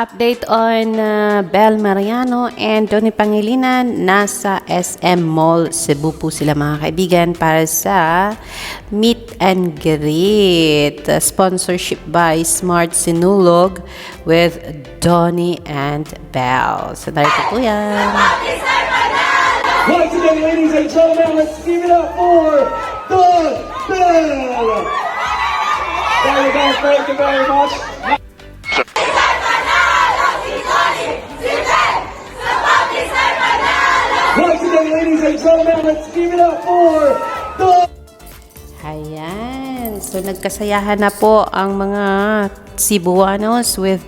Update on uh, Bel Mariano and Donny Pangilinan. Nasa SM Mall, Cebu po sila mga kaibigan para sa Meet and Greet. Sponsorship by Smart Sinulog with Donny and Bel. So, narito po yan. Once again, ladies and gentlemen, let's give it up for the Bell. There you go. Thank you very much. Nagkasayahan na po ang mga Cebuanos with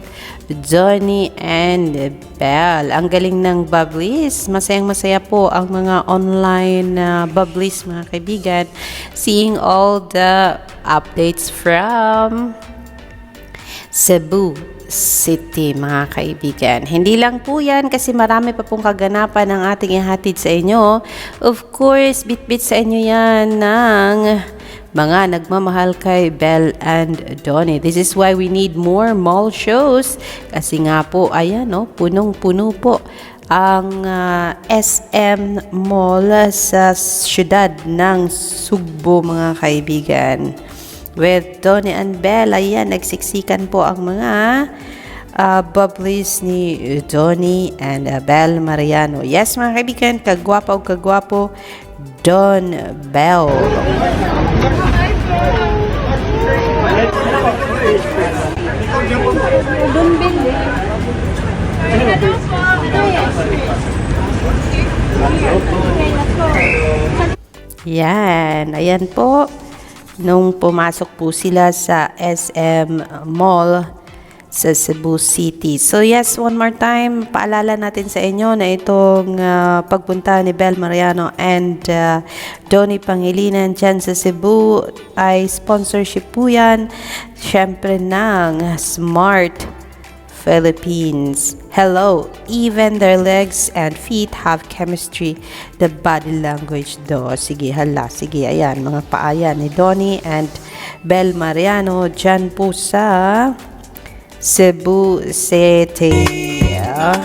Johnny and Belle. Ang galing ng Bubblies. Masayang masaya po ang mga online uh, Bubblies, mga kaibigan. Seeing all the updates from Cebu City, mga kaibigan. Hindi lang po yan kasi marami pa pong kaganapan ng ating ihatid sa inyo. Of course, bit-bit sa inyo yan ng mga nagmamahal kay Belle and Donnie. This is why we need more mall shows. Kasi nga po, ayan, no, punong-puno po ang ah, SM Mall sa syudad ng Sugbo, mga kaibigan with Donnie and Belle. Ayan, nagsiksikan po ang mga uh, bubblies ni Donnie and uh, Belle Mariano. Yes, mga kaibigan, kagwapo o kagwapo, Don Bell. Yan, ayan po. Nung pumasok po sila sa SM Mall sa Cebu City. So yes, one more time, paalala natin sa inyo na itong ah, pagpunta ni Bel Mariano and uh, Donnie Pangilinan dyan sa Cebu ay sponsorship po yan. Siyempre ng Smart Philippines. Hello, even their legs and feet have chemistry. The body language do. Sige, hala, sige, ayan, mga paayan ni Donnie and Bel Mariano dyan po sa Cebu City. Vibrant.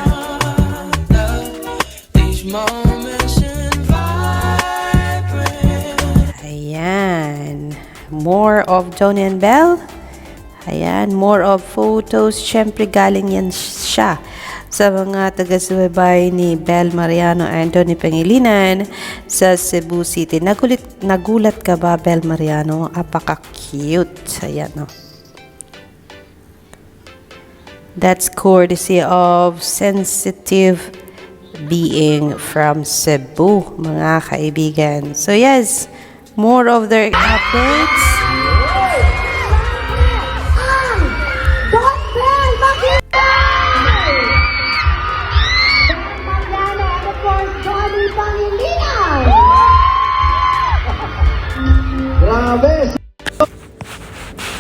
Ayan. More of Donnie and Belle. Ayan. More of photos. Siyempre, galing yan siya sa mga taga-subaybay ni Belle Mariano Donnie Pangilinan sa Cebu City. Nagulit, nagulat ka ba, Belle Mariano? Apaka-cute. Ayan, no? That's courtesy of sensitive being from Cebu, mga kaibigan. So yes, more of their updates.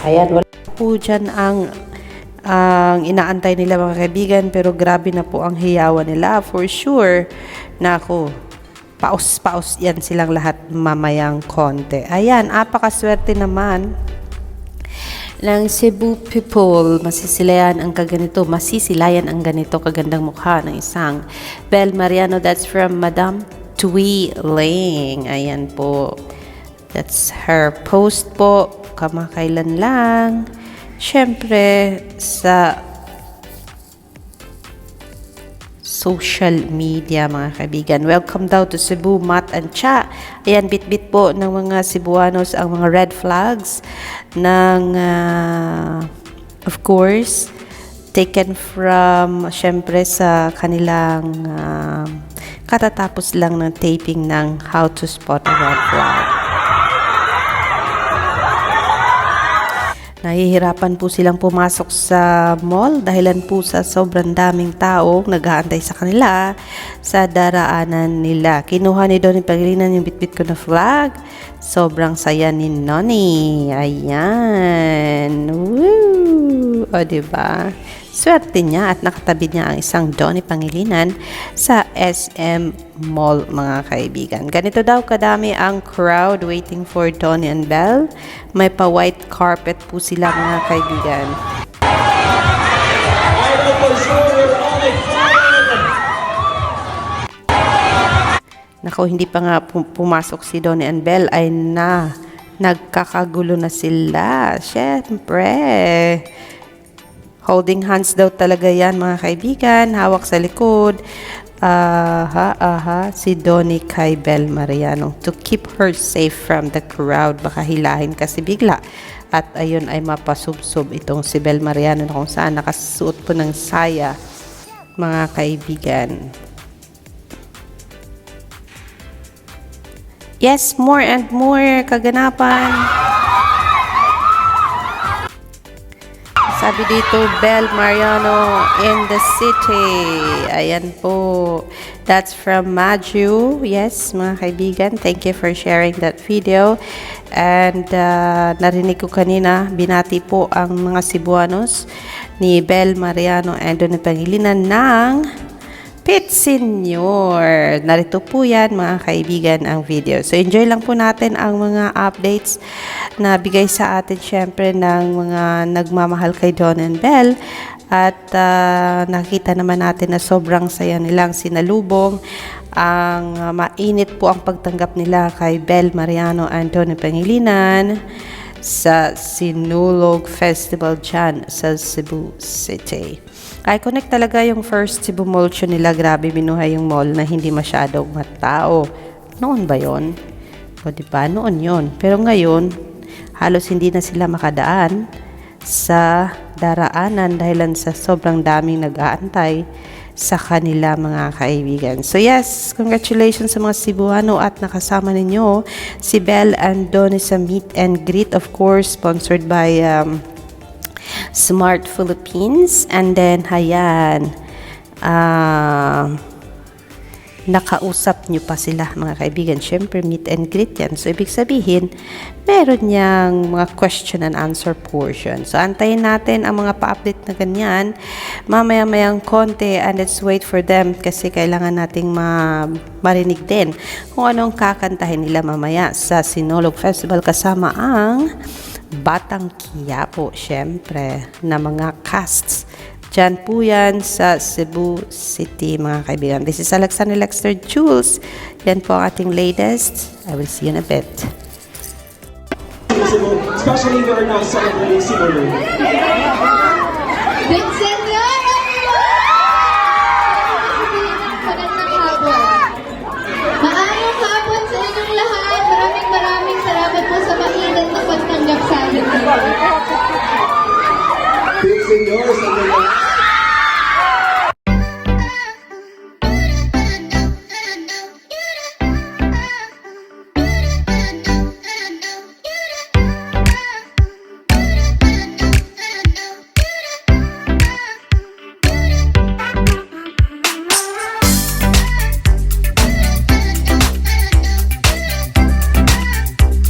Ayan, wala po dyan ang ang inaantay nila mga kaibigan pero grabe na po ang hiyawan nila for sure na ako paus-paus yan silang lahat mamayang konti ayan apakaswerte naman ng Cebu people, masisilayan ang kaganito, masisilayan ang ganito kagandang mukha ng isang Bel Mariano. That's from Madam Tui Ling. Ayan po. That's her post po. Kamakailan lang. Siyempre, sa social media mga kaibigan. Welcome daw to Cebu, Mat and Cha. Ayan, bit-bit po ng mga Cebuanos ang mga red flags ng, ah, of course, taken from, syempre, sa kanilang ah, katatapos lang ng taping ng How to Spot a Red Flag. Nahihirapan po silang pumasok sa mall dahilan po sa sobrang daming tao nag-aantay sa kanila sa daraanan nila. Kinuha ni Donnie Pangilinan yung bitbit ko na flag. Sobrang saya ni Noni. Ayan. Woo! O, ba? Diba? Swerte niya at nakatabi niya ang isang Donny Pangilinan sa SM Mall, mga kaibigan. Ganito daw kadami ang crowd waiting for Donny and Belle. May pa-white carpet po sila, mga kaibigan. Nako, hindi pa nga pumasok si Donny and Belle ay na nagkakagulo na sila. Siyempre. Holding hands daw talaga yan mga kaibigan. Hawak sa likod. Aha, aha, si Donnie kay Bel Mariano to keep her safe from the crowd. Baka hilahin kasi bigla. At ayun ay mapasubsob itong si Bel Mariano na kung saan nakasuot po ng saya mga kaibigan. Yes, more and more kaganapan. Sabi dito, Bel Mariano in the city. Ayan po. That's from Maju. Yes, mga kaibigan. Thank you for sharing that video. And uh, narinig ko kanina, binati po ang mga Cebuanos ni Bel Mariano and Don Pangilinan ng Pit Senior. Narito po yan mga kaibigan ang video. So enjoy lang po natin ang mga updates na bigay sa atin syempre ng mga nagmamahal kay Don and Bell. At ah, nakita naman natin na sobrang saya nilang sinalubong. Ang ah, mainit po ang pagtanggap nila kay Bel Mariano Don Pangilinan sa Sinulog Festival dyan sa Cebu City. I-connect talaga yung first Cebu Mall show nila. Grabe, binuhay yung mall na hindi masyadong matao. Noon ba yon? O di ba? Noon yon. Pero ngayon, halos hindi na sila makadaan sa daraanan dahil sa sobrang daming nag-aantay sa kanila mga kaibigan. So yes, congratulations sa mga Cebuano at nakasama ninyo si Belle and Donnie sa Meet and Greet of course sponsored by um, Smart Philippines and then hayan ah nakausap nyo pa sila mga kaibigan. Siyempre, meet and greet yan. So, ibig sabihin, meron niyang mga question and answer portion. So, antayin natin ang mga pa-update na ganyan. Mamaya-mayang konti and let's wait for them kasi kailangan nating ma marinig din kung anong kakantahin nila mamaya sa Sinolog Festival kasama ang Batang Quiapo, syempre, na mga casts Diyan po yan sa Cebu City, mga kaibigan. This is Alexander Lexter Jules. Yan po ang ating latest. I will see you in a bit. Cebu, especially if they're now celebrating Cebu.